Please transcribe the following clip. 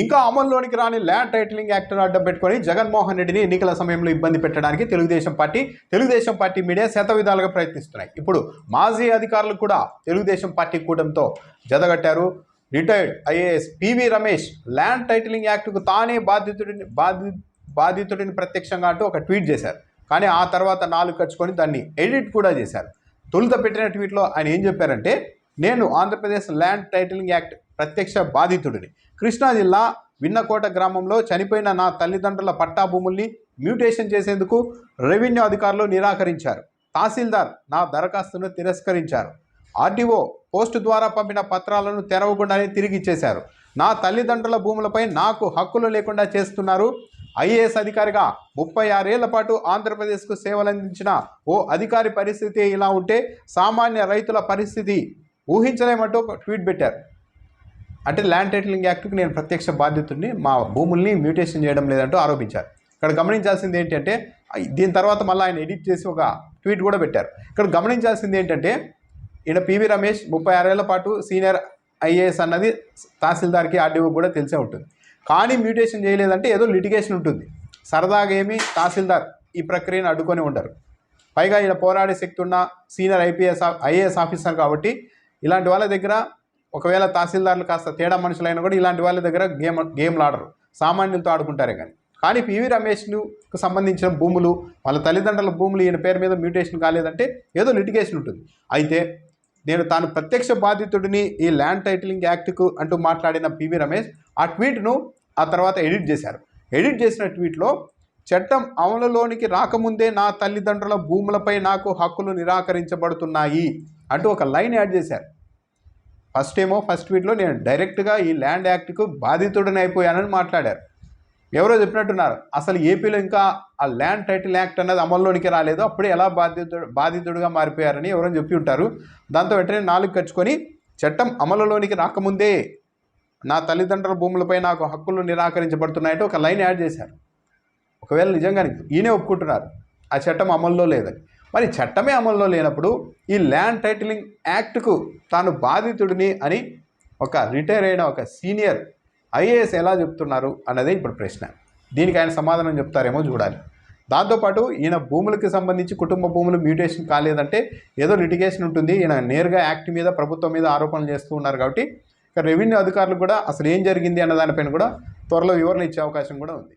ఇంకా అమల్లోనికి రాని land titling actor అడ్డం పెట్టుకొని జగన్మోహన్ రెడ్డిని ఎన్నికల సమయంలో ఇబ్బంది పెట్టడానికి Telugu Desam party Telugu Desam party media శత విధాలుగా ప్రయత్నిస్తున్నాయి. ఇప్పుడు మాజీ అధికారులు కూడా తెలుగుదేశం పార్టీ కూటమితో జతగట్టారు. Retired IAS P V Ramesh land titling యాక్ట్కు తానే బాధితుడిని బాధి బాధితుడిని ప్రత్యక్షంగా అంటూ ఒక ట్వీట్ చేశారు. కానీ ఆ తర్వాత నాలుగు ఖర్చుకొని దాన్ని ఎడిట్ కూడా చేశారు. తొలుత పెట్టిన ట్వీట్లో ఆయన ఏం చెప్పారంటే నేను ఆంధ్రప్రదేశ్ ల్యాండ్ టైటిలింగ్ యాక్ట్ ప్రత్యక్ష బాధితుడిని. కృష్ణా జిల్లా విన్నకోట గ్రామంలో చనిపోయిన నా తల్లిదండ్రుల పట్టా భూముల్ని మ్యూటేషన్ చేసేందుకు రెవెన్యూ అధికారులు నిరాకరించారు. తహసీల్దార్ నా దరఖాస్తును తిరస్కరించారు. ఆర్డీఓ పోస్టు ద్వారా పంపిన పత్రాలను తెరవకుండానే తిరిగి ఇచ్చేశారు. నా తల్లిదండ్రుల భూములపై నాకు హక్కులు లేకుండా చేస్తున్నారు. ఐఏఎస్ అధికారిగా ముప్పై ఆరేళ్ళ పాటు ఆంధ్రప్రదేశ్కు సేవలందించిన ఓ అధికారి పరిస్థితి ఇలా ఉంటే సామాన్య రైతుల పరిస్థితి ఊహించలేమంటూ ఒక ట్వీట్ పెట్టారు. అంటే ల్యాండ్ టైటిలింగ్ యాక్ట్కి నేను ప్రత్యక్ష బాధ్యతని మా భూముల్ని మ్యూటేషన్ చేయడం లేదంటూ ఆరోపించారు. ఇక్కడ గమనించాల్సింది ఏంటంటే దీని తర్వాత మళ్ళీ ఆయన ఎడిట్ చేసి ఒక ట్వీట్ కూడా పెట్టారు. ఇక్కడ గమనించాల్సింది ఏంటంటే ఈయన పివి రమేష్ ముప్పై ఆరేళ్ళ పాటు సీనియర్ ఐఏఎస్ అన్నది తహసీల్దార్కి ఆర్డీఓ కూడా తెలిసే ఉంటుంది. కానీ మ్యూటేషన్ చేయలేదంటే ఏదో లిటిగేషన్ ఉంటుంది. సరదాగా ఏమి తహసీల్దార్ ఈ ప్రక్రియను అడ్డుకొని ఉండరు. పైగా ఈయన పోరాడే శక్తి ఉన్న సీనియర్ ఐపీఎస్ ఐఏఎస్ ఆఫీసర్ కాబట్టి ఇలాంటి వాళ్ళ దగ్గర ఒకవేళ తహసీల్దార్లు కాస్త తేడా మనుషులైనా కూడా ఇలాంటి వాళ్ళ దగ్గర గేమ్ గేమ్లు ఆడరు. సామాన్యులతో ఆడుకుంటారే కానీ. కానీ పివి రమేష్కు సంబంధించిన భూములు వాళ్ళ తల్లిదండ్రుల భూములు ఈయన పేరు మీద మ్యూటేషన్ కాలేదంటే ఏదో లిటిగేషన్ ఉంటుంది. అయితే నేను తాను ప్రత్యక్ష బాధితుడిని ఈ ల్యాండ్ టైటిలింగ్ యాక్ట్కు అంటూ మాట్లాడిన పివి రమేష్ ఆ ట్వీట్ను ఆ తర్వాత ఎడిట్ చేశారు. ఎడిట్ చేసిన ట్వీట్లో చట్టం అమలులోనికి రాకముందే నా తల్లిదండ్రుల భూములపై నాకు హక్కులు నిరాకరించబడుతున్నాయి అంటూ ఒక లైన్ యాడ్ చేశారు. ఫస్ట్ ఏమో ఫస్ట్ ట్వీట్లో నేను డైరెక్ట్గా ఈ ల్యాండ్ యాక్ట్కు బాధితుడిని అయిపోయానని మాట్లాడారు. ఎవరో చెప్పినట్టున్నారు. అసలు ఏపీలో ఇంకా ఆ ల్యాండ్ టైటిల్ యాక్ట్ అనేది అమల్లోనికి రాలేదు. అప్పుడే ఎలా బాధితుడు బాధితుడిగా మారిపోయారని ఎవరో చెప్పి ఉంటారు. దాంతో వెంటనే నాలుగు ఖర్చుకొని చట్టం అమలులోనికి రాకముందే నా తల్లిదండ్రుల భూములపై నాకు హక్కులు నిరాకరించబడుతున్నాయంటే ఒక లైన్ యాడ్ చేశారు. ఒకవేళ నిజంగానే ఈయనే ఒప్పుకుంటున్నారు. ఆ చట్టం అమల్లో లేదని. మరి చట్టమే అమల్లో లేనప్పుడు ఈ ల్యాండ్ టైటిలింగ్ యాక్ట్కు తాను బాధితుడిని అని ఒక రిటైర్ అయిన ఒక సీనియర్ ఐఏఎస్ ఎలా చెప్తున్నారు అన్నదే ఇప్పుడు ప్రశ్న. దీనికి ఆయన సమాధానం చెప్తారేమో చూడాలి. దాంతోపాటు ఈయన భూములకు సంబంధించి కుటుంబ భూములు మ్యూటేషన్ కాలేదంటే ఏదో లిటిగేషన్ ఉంటుంది. ఈయన నేరుగా యాక్ట్ మీద ప్రభుత్వం మీద ఆరోపణలు చేస్తూ ఉన్నారు కాబట్టి ఇక రెవెన్యూ అధికారులు కూడా అసలు ఏం జరిగింది అన్న దానిపైన కూడా త్వరలో వివరణ ఇచ్చే అవకాశం కూడా ఉంది.